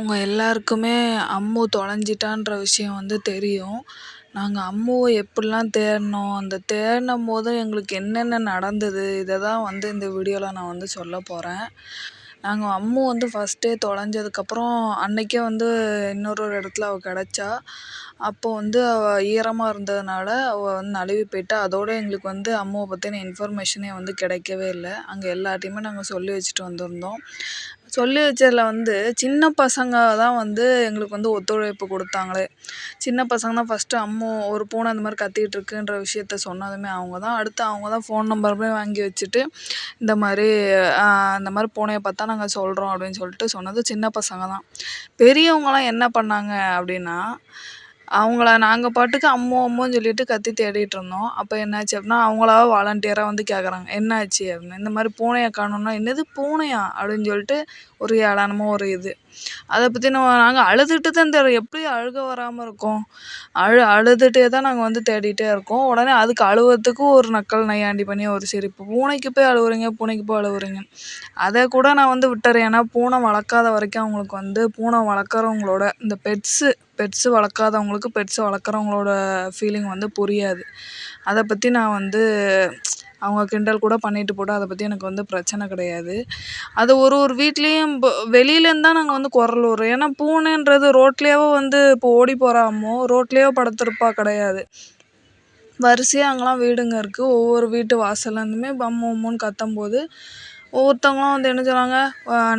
அவங்க எல்லாருக்குமே அம்மு தொலைஞ்சிட்டான்ற விஷயம் வந்து தெரியும். நாங்கள் அம்முவை எப்படிலாம் தேடினோம் அந்த தேடினம் போது எங்களுக்கு என்னென்ன நடந்தது? இதை தான் வந்து இந்த வீடியோவில் நான் வந்து சொல்ல போகிறேன் நாங்கள் அம்மு வந்து ஃபஸ்ட்டே தொலைஞ்சதுக்கப்புறம் அன்னைக்கே வந்து இன்னொரு ஒரு இடத்துல அவள் கிடச்சா. அப்போ வந்து அவள் ஈரமாக இருந்ததுனால அவள் வந்து நழுவி போயிட்டா. அதோடு எங்களுக்கு வந்து அம்முவை பற்றின இன்ஃபர்மேஷனே வந்து கிடைக்கவே இல்லை. அங்கே எல்லார்ட்டையுமே நாங்கள் சொல்லி வச்சுட்டு வந்திருந்தோம். சொல்லி வச்சதில் வந்து சின்ன பசங்க தான் வந்து எங்களுக்கு வந்து ஒத்துழைப்பு கொடுத்தாங்களே. சின்ன பசங்க தான் ஃபஸ்ட்டு அம்மு ஒரு பூனை இந்த மாதிரி கத்திக்கிட்டு இருக்குன்ற விஷயத்த சொன்னதுமே அவங்க தான் அடுத்து அவங்க தான் ஃபோன் நம்பருமே வாங்கி வச்சுட்டு இந்த மாதிரி இந்த மாதிரி பூனையை பார்த்தா நாங்கள் சொல்கிறோம் அப்படின்னு சொல்லிட்டு சொன்னது சின்ன பசங்க தான் பெரியவங்களாம் என்ன பண்ணாங்க அப்படின்னா அவங்கள நாங்கள் பாட்டுக்கு அம்மோ அம்மோன்னு சொல்லிட்டு கத்தி தேடிட்டு இருந்தோம். அப்போ என்னாச்சு அப்படின்னா அவங்களாவே வாலண்டியராக வந்து கேட்குறாங்க என்னாச்சு? அப்படின்னு. இந்த மாதிரி பூனையை காணோம்னா என்னது பூனையா? அப்படின்னு சொல்லிட்டு ஒரு ஏளனமாக ஒரு இது. அதை பற்றி நம்ம நாங்கள் அழுதுட்டு தான் தேடுறோம். எப்படி அழுக வராமல் இருக்கும்? அழு அழுதுகிட்டே தான் நாங்கள் வந்து தேடிகிட்டே இருக்கோம். உடனே அதுக்கு அழுவுறதுக்கு ஒரு நக்கல் நையாண்டி பண்ணி ஒரு சிரிப்பு. பூனைக்கு போய் அழுவுறீங்க பூனைக்கு போய் அழுவுறீங்க. அதை கூட நான் வந்து விட்டுறேன். ஏன்னா பூனை வளர்க்காத வரைக்கும் அவங்களுக்கு வந்து பூனை வளர்க்குறவங்களோட இந்த பெட்ஸு பெட்ஸு வளர்க்காதவங்களுக்கு பெட்ஸை வளர்க்குறவங்களோட ஃபீலிங் வந்து புரியாது. அதை பற்றி நான் வந்து அவங்க கிண்டல் கூட பண்ணிட்டு போட்டும் அதை பற்றி எனக்கு வந்து பிரச்சனை கிடையாது. அது ஒரு ஒரு வீட்லேயும் இப்போ வெளியிலேருந்து தான் நாங்கள் வந்து குரல் ஏன்னா பூனைன்றது ரோட்லேயோ வந்து இப்போ ஓடி போகிறாமோ ரோட்லேயோ படுத்திருப்பா கிடையாது. வரிசையாக அங்கெல்லாம் வீடுங்க இருக்குது ஒவ்வொரு வீட்டு வாசல்லேருந்துமே பம்மு உம்முன்னு கத்தும்போது ஒவ்வொருத்தவங்களும் வந்து என்ன சொல்கிறாங்க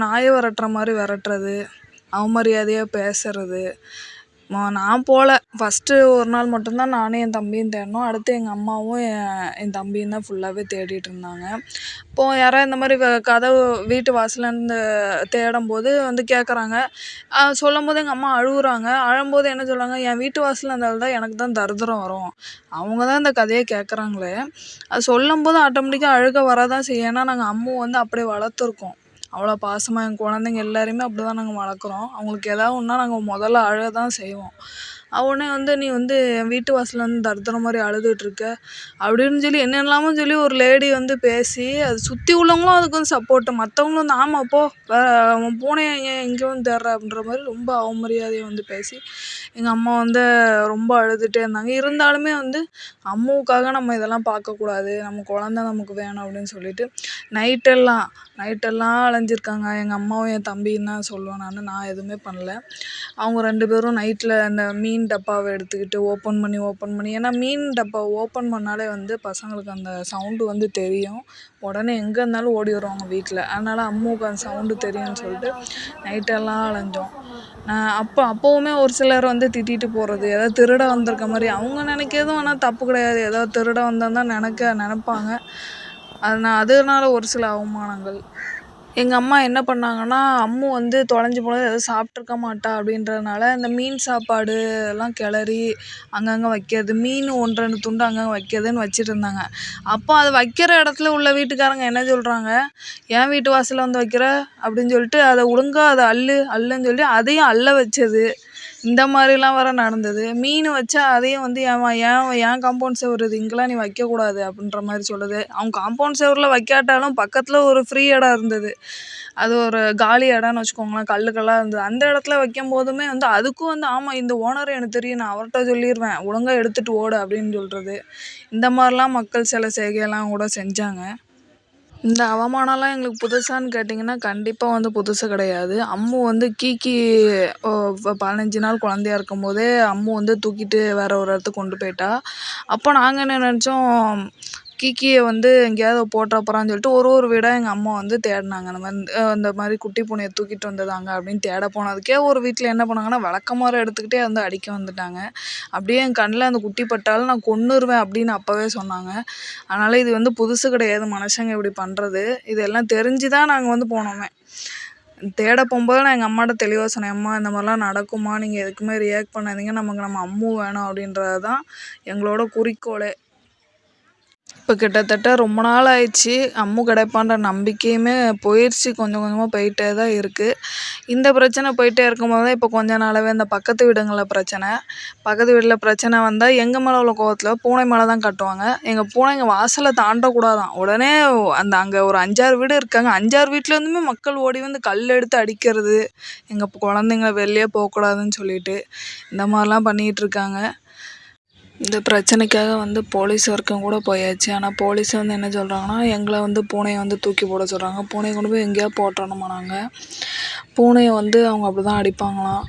நாயை விரட்டுற மாதிரி விரட்டுறது அவமரியாதையாக பேசுறது நான் போகல ஃபஸ்ட்டு ஒரு நாள் மட்டும்தான் நானும் என் தம்பியும் தேடினோம் அடுத்து எங்கள் அம்மாவும் என் என் தம்பியும் தான் ஃபுல்லாகவே தேடிட்டு இருந்தாங்க. இப்போது யாராவது இந்த மாதிரி கதவு வீட்டு வாசல்லேருந்து தேடும்போது வந்து கேட்குறாங்க சொல்லும்போது எங்கள் அம்மா அழுகுறாங்க அழும்போது என்ன சொல்கிறாங்க என் வீட்டு வாசலில் இருந்தால் தான் எனக்கு தான் தரித்திரம் வரும். அவங்க தான் இந்த கதையை கேட்குறாங்களே அது சொல்லும்போது ஆட்டோமேட்டிக்காக அழுக வரதான் செய்யும். ஏன்னா நாங்கள் அம்மு வந்து அப்படியே வளர்த்துருக்கோம். அவ்வளோ பாசமாக என் குழந்தைங்க எல்லாரையுமே அப்படி தான் நாங்கள் வளர்க்குறோம். அவங்களுக்கு ஏதாவது ஒன்றா நாங்கள் முதல்ல அழ தான் செய்வோம். உடனே வந்து நீ வந்து என் வீட்டு வாசலில் வந்து தர்தர மாதிரி அழுதுகிட்ருக்க அப்படின்னு சொல்லி என்னென்னலாமோ சொல்லி ஒரு லேடி வந்து பேசி அது சுற்றி உள்ளவங்களும் அதுக்கு வந்து சப்போர்ட்டு மற்றவங்களும் வந்து ஆமாம் போ உன் பூனையை ஏன் இங்கே வந்து தேடுற அப்படின்ற மாதிரி ரொம்ப அவமரியாதையை வந்து பேசி எங்கள் அம்மா வந்து ரொம்ப அழுதுகிட்டே இருந்தாங்க. இருந்தாலுமே வந்து அம்மாவுக்காக நம்ம இதெல்லாம் பார்க்கக்கூடாது நம்ம குழந்த நமக்கு வேணும். அப்படின்னு சொல்லிட்டு நைட்டெல்லாம் நைட்டெல்லாம் அலைஞ்சிருக்காங்க. எங்கள் அம்மாவும் என் தம்பின்னு தான் சொல்லுவேன் நான். நான் எதுவுமே பண்ணல. அவங்க ரெண்டு பேரும் நைட்டில் அந்த மீன் மீன் டப்பாவை எடுத்துக்கிட்டு ஓப்பன் பண்ணி ஓப்பன் பண்ணி. ஏன்னா மீன் டப்பாவை ஓப்பன் பண்ணாலே வந்து பசங்களுக்கு அந்த சவுண்டு வந்து தெரியும். உடனே எங்கே இருந்தாலும் ஓடி வருவாங்க வீட்டில் அதனால் அம்முக்கு அந்த சவுண்டு தெரியும்னு சொல்லிட்டு நைட்டெல்லாம் அலைஞ்சோம். அப்போ அப்போவுமே ஒரு சிலர் வந்து திட்டிட்டு போகிறது ஏதாவது திருட வந்திருக்க மாதிரி. அவங்க நினைக்கிறதும் ஆனால் தப்பு கிடையாது. ஏதாவது திருட வந்தால் தான் நினைக்க நினப்பாங்க. அதனால் அதனால ஒரு சில அவமானங்கள். எங்கள் அம்மா என்ன பண்ணாங்கன்னா அம்மு வந்து தொலைஞ்சி போனது எதுவும் சாப்பிட்ருக்க மாட்டா அப்படின்றதுனால இந்த மீன் சாப்பாடு எல்லாம் கிளறி அங்கங்கே வைக்கிறது மீன் ஒன்று ரெண்டு துண்டு அங்கங்கே வைக்கிறதுன்னு வச்சுட்டு இருந்தாங்க. அப்போ அது வைக்கிற இடத்துல உள்ள வீட்டுக்காரங்க என்ன சொல்கிறாங்க ஏன் வீட்டு வாசலில் வந்து வைக்கிற? அப்படின்னு சொல்லிட்டு அதை ஒழுங்காக அதை அள்ளு அள்ளுன்னு சொல்லி அதையும் அள்ள வச்சது. இந்த மாதிரிலாம் வேறு நடந்தது. மீன் வச்சா அதையும் வந்து ஏன் ஏன் ஏன் காம்பவுண்ட் செவுரு இது? இங்கெல்லாம் நீ வைக்கக்கூடாது அப்படின்ற மாதிரி சொல்லுது. அவங்க காம்பவுண்ட் செவுரில் வைக்காட்டாலும் பக்கத்தில் ஒரு ஃப்ரீ இடம் இருந்தது. அது ஒரு காலி இடம்னு வச்சுக்கோங்களேன். கல்லுக்கெல்லாம் இருந்தது அந்த இடத்துல வைக்கும் போதுமே வந்து அதுக்கும் வந்து ஆமாம் இந்த ஓனர் எனக்கு தெரியும். நான் அவர்கிட்ட சொல்லிடுவேன் ஒழுங்காக எடுத்துகிட்டு ஓடு அப்படின்னு சொல்கிறது இந்த மாதிரிலாம் மக்கள் சில செய்கையெல்லாம் கூட செஞ்சாங்க. இந்த அவமானம்லாம் எங்களுக்கு புதுசான்னு கேட்டிங்கன்னா கண்டிப்பாக வந்து புதுசு கிடையாது. அம்மு வந்து கீக்கி பதினஞ்சு நாள் குழந்தையா இருக்கும் போதே அம்மு வந்து தூக்கிட்டு வேற ஒரு இடத்துக்கு கொண்டு போயிட்டா. அப்போ நாங்கள் என்ன நினச்சோம் கிக்கியை வந்து எங்கேயாவது போட்டுற போகிறான்னு சொல்லிட்டு ஒரு ஒரு வீடாக எங்கள் அம்மா வந்து தேடினாங்க. அந்த மாதிரி இந்த மாதிரி குட்டி பூனையை தூக்கிட்டு வந்ததாங்க அப்படின்னு தேட போனதுக்கே ஒரு வீட்டில் என்ன பண்ணாங்கன்னா விளக்கமாறு எடுத்துக்கிட்டே வந்து அடிக்க வந்துட்டாங்க. அப்படியே என் கண்ணில் அந்த குட்டி பட்டாலும் நான் கொன்னுருவேன் அப்படின்னு அப்போவே சொன்னாங்க. அதனால் இது வந்து புதுசு கிடையாது மனுஷங்க இப்படி பண்ணுறது இதெல்லாம் தெரிஞ்சு தான் நாங்கள் வந்து போனோமே. தேட போகும்போது நான் எங்கள் அம்மாட்ட தெளிவாக சொன்னேன் அம்மா இந்த மாதிரிலாம் நடக்குமா? நீங்கள் எதுக்குமே ரியாக்ட் பண்ணாதீங்க. நமக்கு நம்ம அம்மு வேணும் அப்படின்றது தான் எங்களோட குறிக்கோளே. இப்போ கிட்டத்தட்ட ரொம்ப நாள் ஆயிடுச்சு. அம்மு கிடைப்பான்ற நம்பிக்கையுமே போயிடுச்சு கொஞ்சம் கொஞ்சமாக போயிட்டே தான் இருக்குது இந்த பிரச்சனை போயிட்டே இருக்கும்போது தான் இப்போ கொஞ்ச நாளாகவே இந்த பக்கத்து வீடுங்களில் பிரச்சனை. பக்கத்து வீட்டில் பிரச்சனை வந்தால் எங்கள் மேலே உள்ள கோவத்தில் பூனை மேலே தான் கட்டுவாங்க. எங்கள் பூனைங்க வாசலை தாண்டக்கூடாதான். உடனே அந்த அங்கே ஒரு அஞ்சாறு வீடு இருக்காங்க. அஞ்சாறு வீட்டிலேருந்துமே மக்கள் ஓடி வந்து கல் எடுத்து அடிக்கிறது. எங்கள் குழந்தைங்கள வெளியே போகக்கூடாதுன்னு சொல்லிட்டு இந்த மாதிரிலாம் பண்ணிகிட்டு இருக்காங்க. இந்த பிரச்சனைக்காக வந்து போலீஸ் வரைக்கும் கூட போயாச்சு. ஆனால் போலீஸ் வந்து என்ன சொல்கிறாங்கன்னா எங்களை வந்து பூனையை வந்து தூக்கி போட சொல்கிறாங்க பூனையை கொண்டு போய் எங்கேயாவது போட்டுறணுமா நாங்கள் பூனையை வந்து அவங்க அப்படி தான் அடிப்பாங்களாம்.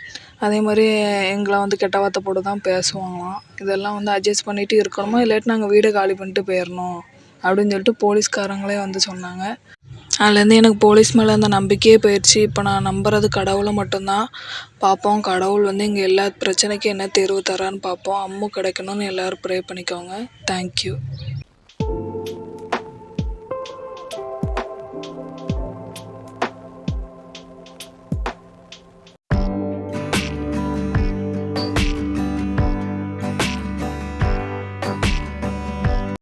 அதே மாதிரி எங்களை வந்து கெட்ட வார்த்தை போட்டு தான் பேசுவாங்களாம். இதெல்லாம் வந்து அட்ஜஸ்ட் பண்ணிட்டு இருக்கணுமா? இல்லாட்டி நாங்கள் வீடை காலி பண்ணிட்டு போயிடணும் அப்படின்னு சொல்லிட்டு போலீஸ்காரங்களே வந்து சொன்னாங்க. அதுலேருந்து எனக்கு போலீஸ் மேலே அந்த நம்பிக்கையே போயிடுச்சு. இப்போ நான் நம்புறது கடவுளை மட்டும்தான். பார்ப்போம் கடவுள் வந்து இங்கே எல்லா பிரச்சனைக்கும் என்ன தீர்வு தரான்னு பார்ப்போம் அம்மு கிடைக்கணும்னு எல்லோரும் ப்ரே பண்ணிக்கோங்க. தேங்க்யூ